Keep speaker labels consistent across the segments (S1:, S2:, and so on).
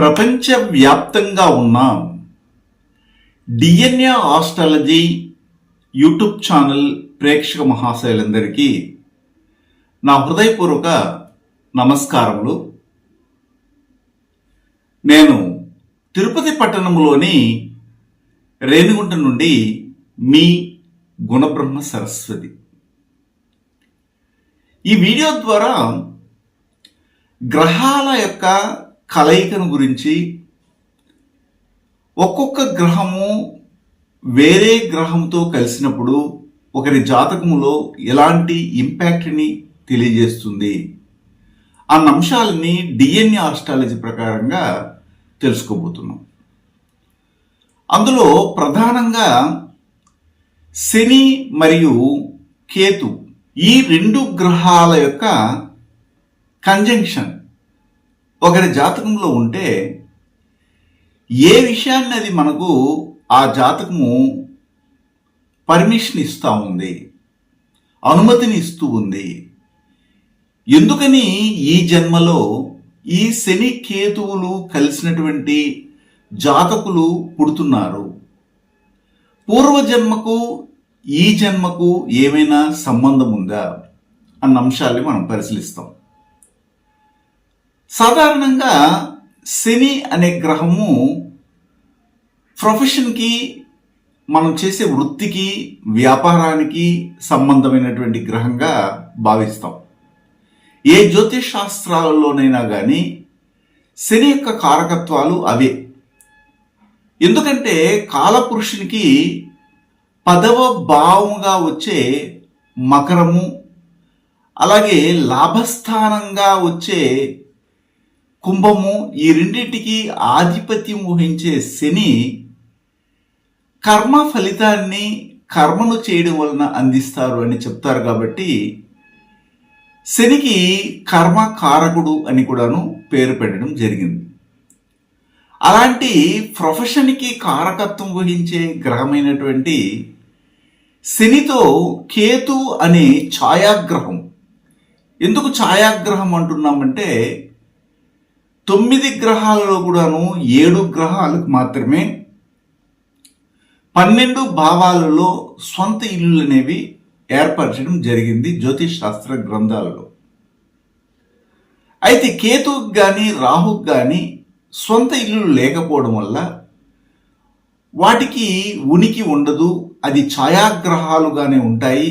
S1: ప్రపంచవ్యాప్తంగా ఉన్న DNA astrology YouTube channel ప్రేక్షక మహాశయులందరికీ నా హృదయపూర్వక నమస్కారములు. నేను తిరుపతి పట్టణంలోని రేణిగుంట నుండి మీ గుణబ్రహ్మ సరస్వతి. ఈ వీడియో ద్వారా గ్రహాల యొక్క కలయికను గురించి ఒక్కొక్క గ్రహము వేరే గ్రహంతో కలిసినప్పుడు ఒకరి జాతకములో ఎలాంటి ఇంపాక్ట్ని తెలియజేస్తుంది అన్న అంశాలని డిఎన్ఏ ఆస్ట్రాలజీ ప్రకారంగా తెలుసుకోబోతున్నాం. అందులో ప్రధానంగా శని మరియు కేతు ఈ రెండు గ్రహాల యొక్క కంజంక్షన్ ఒకరి జాతకంలో ఉంటే ఏ విషయాన్ని అది మనకు ఆ జాతకము పర్మిషన్ ఇస్తూ ఉంది అనుమతిని ఇస్తూ ఉంది. ఎందుకని ఈ జన్మలో ఈ శని కేతువులు కలిసినటువంటి జాతకులు పుడుతున్నారు? పూర్వజన్మకు ఈ జన్మకు ఏమైనా సంబంధం ఉందా? అన్న అంశాన్ని మనం పరిశీలిస్తాం. సాధారణంగా శని అనే గ్రహము ప్రొఫెషన్కి మనం చేసే వృత్తికి వ్యాపారానికి సంబంధమైనటువంటి గ్రహంగా భావిస్తాం. ఏ జ్యోతిష్ శాస్త్రాలలోనైనా కానీ శని యొక్క కారకత్వాలు అవే. ఎందుకంటే కాలపురుషునికి పదవ భావముగా వచ్చే మకరము అలాగే లాభస్థానంగా వచ్చే కుంభము ఈ రెండింటికి ఆధిపత్యం వహించే శని కర్మ ఫలితాన్ని కర్మను చేయడం వలన అందిస్తారు అని చెప్తారు కాబట్టి శనికి కర్మ కారకుడు అని కూడాను పేరు పెట్టడం జరిగింది. అలాంటి ప్రొఫెషన్కి కారకత్వం వహించే గ్రహమైనటువంటి శనితో కేతు అనే ఛాయాగ్రహం. ఎందుకు ఛాయాగ్రహం అంటున్నామంటే తొమ్మిది గ్రహాలలో కూడాను ఏడు గ్రహాలకు మాత్రమే పన్నెండు భావాలలో స్వంత ఇల్లులు అనేవి ఏర్పరచడం జరిగింది జ్యోతిష్ శాస్త్ర గ్రంథాలలో. అయితే కేతుకు కానీ రాహుకు కానీ సొంత ఇల్లు లేకపోవడం వల్ల వాటికి ఉనికి ఉండదు అది ఛాయాగ్రహాలుగానే ఉంటాయి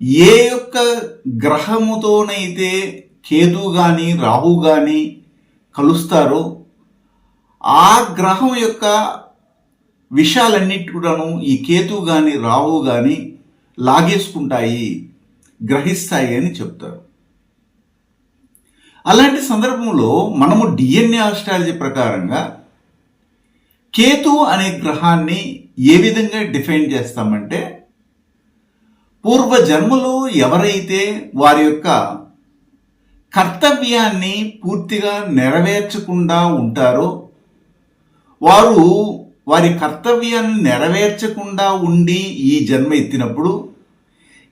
S1: ఏ యొక్క గ్రహముతోనైతే కేతు కానీ రాహు కానీ కలుస్తారో ఆ గ్రహం యొక్క విషయాలన్నిటి కూడాను ఈ కేతు కానీ రాహు కానీ లాగేసుకుంటాయి గ్రహిస్తాయి అని చెప్తారు. అలాంటి సందర్భంలో మనము డిఎన్ఏ ఆస్ట్రాలజీ ప్రకారంగా కేతు అనే గ్రహాన్ని ఏ విధంగా డిఫైన్ చేస్తామంటే పూర్వ జన్మలో ఎవరైతే వారి యొక్క కర్తవ్యాన్ని పూర్తిగా నెరవేర్చకుండా ఉంటారో వారు వారి కర్తవ్యాన్ని నెరవేర్చకుండా ఉండి ఈ జన్మ ఎత్తినప్పుడు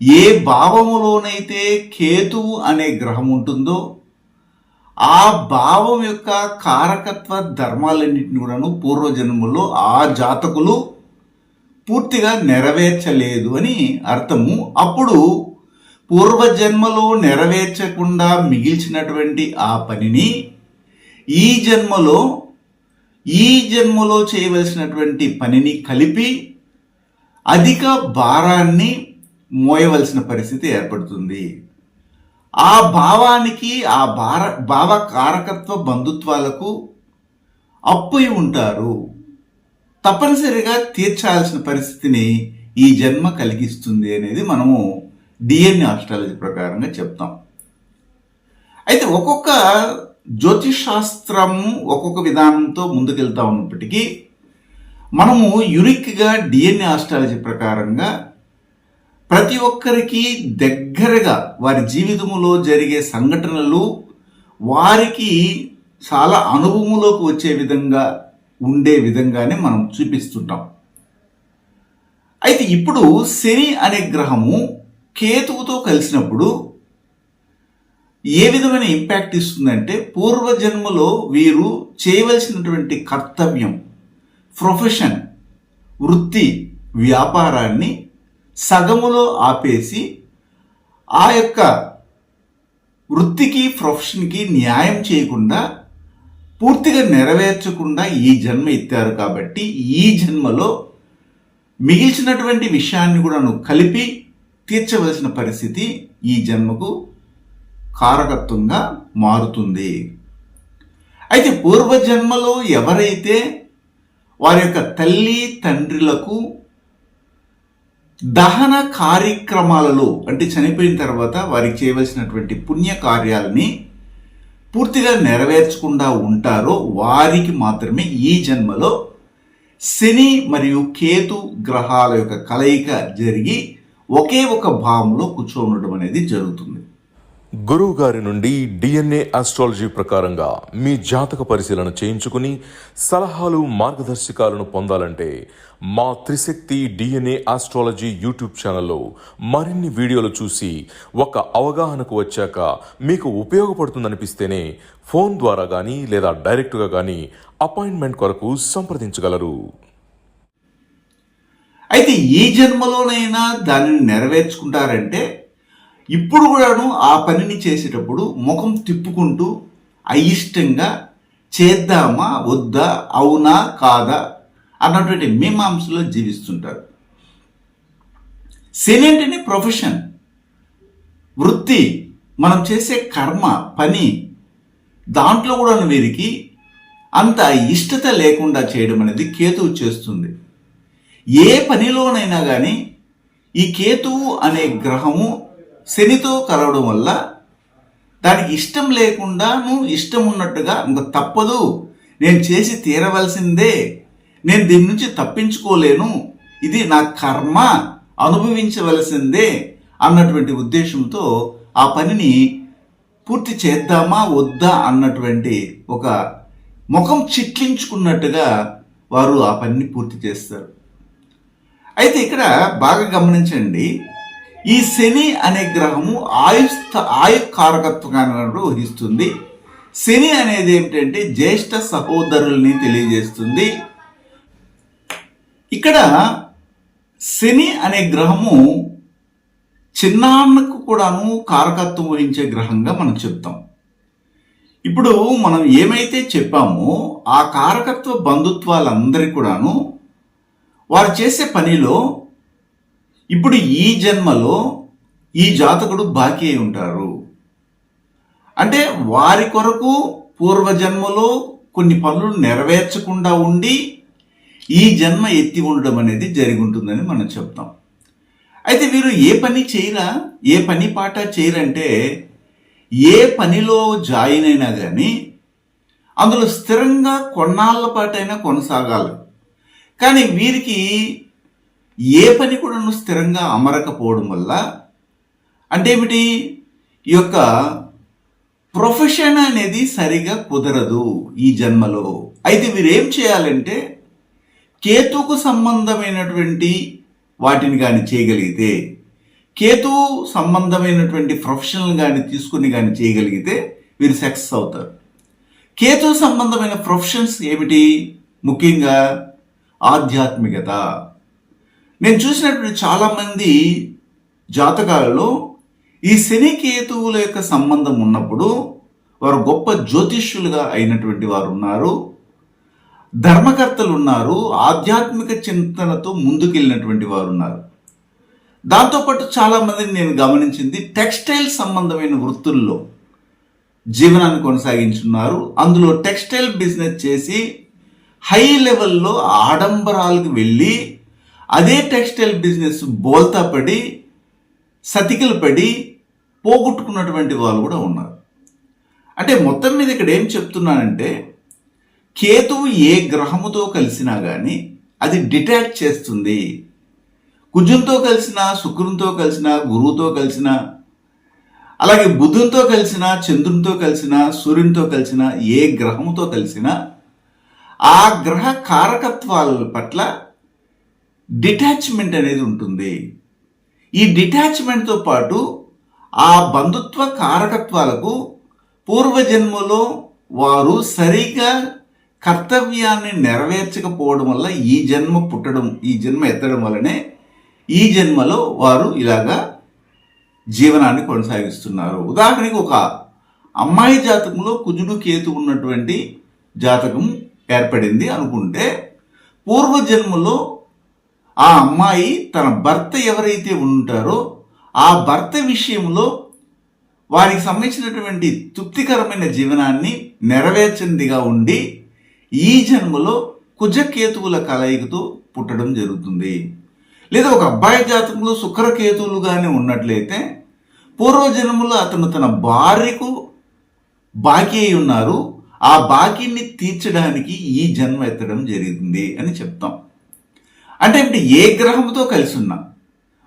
S1: ఏ భావములోనైతే కేతు అనే గ్రహం ఉంటుందో ఆ భావం యొక్క కారకత్వ ధర్మాలన్నింటిని కూడాను పూర్వజన్మలో ఆ జాతకులు పూర్తిగా నెరవేర్చలేదు అని అర్థము. అప్పుడు పూర్వజన్మలో నెరవేర్చకుండా మిగిల్చినటువంటి ఆ పనిని ఈ జన్మలో ఈ జన్మలో చేయవలసినటువంటి పనిని కలిపి అధిక భారాన్ని మోయవలసిన పరిస్థితి ఏర్పడుతుంది. ఆ భావానికి ఆ భార భావ కారకత్వ బంధుత్వాలకు అప్పై ఉంటారు. తప్పనిసరిగా తీర్చాల్సిన పరిస్థితిని ఈ జన్మ కలిగిస్తుంది అనేది మనము డిఎన్ఏ ఆస్ట్రాలజీ ప్రకారంగా చెప్తాం. అయితే ఒక్కొక్క జ్యోతిష్ శాస్త్రము ఒక్కొక్క విధానంతో ముందుకెళ్తా ఉన్నప్పటికీ మనము యునిక్గా డిఎన్ఏ ఆస్ట్రాలజీ ప్రకారంగా ప్రతి ఒక్కరికి దగ్గరగా వారి జీవితంలో జరిగే సంఘటనలు వారికి చాలా అనుభవంలోకి వచ్చే విధంగా ఉండే విధంగానే మనం చూపిస్తుంటాం. అయితే ఇప్పుడు శని అనే గ్రహము కేతువుతో కలిసినప్పుడు ఏ విధమైన ఇంపాక్ట్ ఇస్తుందంటే పూర్వజన్మలో వీరు చేయవలసినటువంటి కర్తవ్యం ప్రొఫెషన్ వృత్తి వ్యాపారాన్ని సగములో ఆపేసి ఆ యొక్క వృత్తికి ప్రొఫెషన్కి న్యాయం చేయకుండా పూర్తిగా నెరవేర్చకుండా ఈ జన్మ ఎత్తారు కాబట్టి ఈ జన్మలో మిగిల్చినటువంటి విషయాన్ని కూడా నువ్వు కలిపి తీర్చవలసిన పరిస్థితి ఈ జన్మకు కారకత్వంగా మారుతుంది. అయితే పూర్వజన్మలో ఎవరైతే వారి యొక్క తల్లి తండ్రులకు దహన కార్యక్రమాలలో అంటే చనిపోయిన తర్వాత వారికి చేయవలసినటువంటి పుణ్య కార్యాలని పూర్తిగా నెరవేర్చకుండా ఉంటారో వారికి మాత్రమే ఈ జన్మలో శని మరియు కేతు గ్రహాల యొక్క కలయిక జరిగి ఒకే ఒక భావంలో కూర్చోనడం అనేది జరుగుతుంది.
S2: గురువు గారి నుండి డిఎన్ఏ ఆస్ట్రాలజీ ప్రకారంగా మీ జాతక పరిశీలన చేయించుకుని సలహాలు మార్గదర్శకాలను పొందాలంటే మా త్రిశక్తి డిఎన్ఏ ఆస్ట్రాలజీ యూట్యూబ్ ఛానల్లో మరిన్ని వీడియోలు చూసి ఒక అవగాహనకు వచ్చాక మీకు ఉపయోగపడుతుందనిపిస్తేనే ఫోన్ ద్వారా కానీ లేదా డైరెక్ట్గా కానీ అపాయింట్మెంట్ కొరకు సంప్రదించగలరు.
S1: అయితే ఈ జన్మలోనైనా దానిని నెరవేర్చుకుంటారంటే ఇప్పుడు కూడాను ఆ పనిని చేసేటప్పుడు ముఖం తిప్పుకుంటూ అయిష్టంగా చేద్దామా వద్దా అవునా కాదా అన్నటువంటి మీమాంసలో జీవిస్తుంటారు. శని అంటేనే ప్రొఫెషన్ వృత్తి. మనం చేసే కర్మ పని. దాంట్లో కూడా వీరికి అంత ఇష్టత లేకుండా చేయడం అనేది కేతువు చేస్తుంది. ఏ పనిలోనైనా కానీ ఈ కేతువు అనే గ్రహము శనితో కలవడం వల్ల దానికి ఇష్టం లేకుండా నువ్వు ఇష్టం ఉన్నట్టుగా ఇంకా తప్పదు. నేను చేసి తీరవలసిందే. నేను దీని నుంచి తప్పించుకోలేను. ఇది నా కర్మ. అనుభవించవలసిందే అన్నటువంటి ఉద్దేశంతో ఆ పనిని పూర్తి చేద్దామా వద్దా అన్నటువంటి ఒక ముఖం చిట్లించుకున్నట్టుగా వారు ఆ పనిని పూర్తి చేస్తారు. అయితే ఇక్కడ బాగా గమనించండి. ఈ శని అనే గ్రహము ఆయుస్థ ఆయు కారకత్వంగా వహిస్తుంది శని అనేది ఏంటంటే జ్యేష్ఠ సహోదరుల్ని తెలియజేస్తుంది. ఇక్కడ శని అనే గ్రహము చిన్నాన్నకు కూడాను కారకత్వం వహించే గ్రహంగా మనం చెప్తాం. ఇప్పుడు మనం ఏమైతే చెప్పామో ఆ కారకత్వ బంధుత్వాలందరి కూడాను వారు చేసే పనిలో ఇప్పుడు ఈ జన్మలో ఈ జాతకుడు బాకీ అయి ఉంటారు. అంటే వారి కొరకు పూర్వజన్మలో కొన్ని పనులు నెరవేర్చకుండా ఉండి ఈ జన్మ ఎత్తి ఉండడం అనేది జరిగి ఉంటుందని మనం చెప్తాం. అయితే వీరు ఏ పని చేయరా? ఏ పని పాట చేయరంటే ఏ పనిలో జాయిన్ అయినా కానీ అందులో స్థిరంగా కొన్నాళ్ళ పాటైనా కొనసాగాలి. కానీ వీరికి ఏ పని కూడా స్థిరంగా అమరకపోవడం వల్ల అంటే ఏమిటి? ఈ యొక్క ప్రొఫెషన్ అనేది సరిగా కుదరదు ఈ జన్మలో. అయితే వీరు ఏం చేయాలంటే కేతుకు సంబంధమైనటువంటి వాటిని కానీ చేయగలిగితే కేతు సంబంధమైనటువంటి ప్రొఫెషనల్ కానీ తీసుకుని కానీ చేయగలిగితే వీరు సక్సెస్ అవుతారు. కేతు సంబంధమైన ప్రొఫెషన్స్ ఏమిటి? ముఖ్యంగా ఆధ్యాత్మికత. నేను చూసినటువంటి చాలామంది జాతకాలలో ఈ శని కేతువుల యొక్క సంబంధం ఉన్నప్పుడు వారు గొప్ప జ్యోతిష్యులుగా అయినటువంటి వారు ఉన్నారు. ధర్మకర్తలు ఉన్నారు ఆధ్యాత్మిక చింతనతో ముందుకెళ్ళినటువంటి వారు ఉన్నారు. దాంతోపాటు చాలామందిని నేను గమనించింది టెక్స్టైల్ సంబంధమైన వృత్తుల్లో జీవనాన్ని కొనసాగించున్నారు. అందులో టెక్స్టైల్ బిజినెస్ చేసి హై లెవెల్లో ఆడంబరాలకు వెళ్ళి అదే టెక్స్టైల్ బిజినెస్ బోల్తా పడి సతికిలు పడి పోగొట్టుకున్నటువంటి వాళ్ళు కూడా ఉన్నారు. అంటే మొత్తం మీద ఇక్కడ ఏం చెప్తున్నానంటే కేతువు ఏ గ్రహముతో కలిసినా కానీ అది డిటాచ్ చేస్తుంది. కుజుంతో కలిసిన శుక్రునితో కలిసిన గురువుతో కలిసిన అలాగే బుధునితో కలిసిన చంద్రునితో కలిసిన సూర్యునితో కలిసిన ఏ గ్రహముతో కలిసినా ఆ గ్రహ కారకత్వాల పట్ల డిటాచ్మెంట్ అనేది ఉంటుంది. ఈ డిటాచ్మెంట్తో పాటు ఆ బంధుత్వ కారకత్వాలకు పూర్వజన్మలో వారు సరిగా కర్తవ్యాన్ని నెరవేర్చకపోవడం వల్ల ఈ జన్మ పుట్టడం ఈ జన్మ ఎత్తడం వల్లనే ఈ జన్మలో వారు ఇలాగా జీవనాన్ని కొనసాగిస్తున్నారు. ఉదాహరణకి ఒక అమ్మాయి జాతకంలో కుజుడు కేతు ఉన్నటువంటి జాతకం ఏర్పడింది అనుకుంటే పూర్వజన్మలో ఆ అమ్మాయి తన భర్త ఎవరైతే ఉంటారో ఆ భర్త విషయంలో వారికి సంబంధించినటువంటి తృప్తికరమైన జీవనాన్ని నెరవేర్చిందిగా ఉండి ఈ జన్మలో కుజకేతువుల కలయికతో పుట్టడం జరుగుతుంది. లేదా ఒక అబ్బాయి జాతకంలో శుక్రకేతువులు కానీ ఉన్నట్లయితే పూర్వజన్మలో అతను తన భార్యకు బాకీ అయి ఉన్నారు. ఆ బాకీని తీర్చడానికి ఈ జన్మ ఎత్తడం జరిగింది అని చెప్తాం. అంటే ఇప్పుడు ఏ గ్రహంతో కలిసి ఉన్నా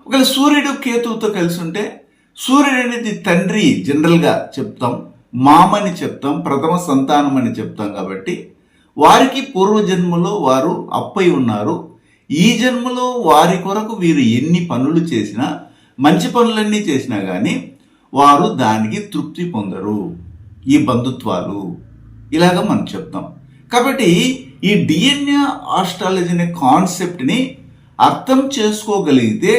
S1: ఒకవేళ సూర్యుడు కేతువుతో కలిసి ఉంటే సూర్యుడు అనేది తండ్రి జనరల్గా చెప్తాం మామని చెప్తాం ప్రథమ సంతానం అని చెప్తాం కాబట్టి వారికి పూర్వజన్మలో వారు అప్పై ఉన్నారు. ఈ జన్మలో వారి కొరకు వీరు ఎన్ని పనులు చేసినా మంచి పనులన్నీ చేసినా కానీ వారు దానికి తృప్తి పొందరు. ఈ బంధుత్వాలు. ఇలాగ మనం చెప్తాం. కాబట్టి ఈ డిఎన్ఏ ఆస్ట్రాలజీ అనే కాన్సెప్ట్ని అర్థం చేసుకోగలిగితే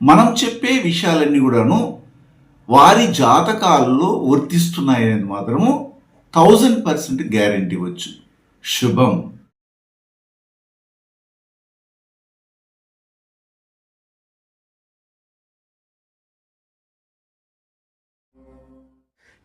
S1: మనం చెప్పే విషయాలన్నీ కూడాను వారి జాతకాలలో వర్తిస్తున్నాయనేది మాత్రము థౌజండ్ పర్సెంట్ గ్యారంటీ వచ్చు. శుభం.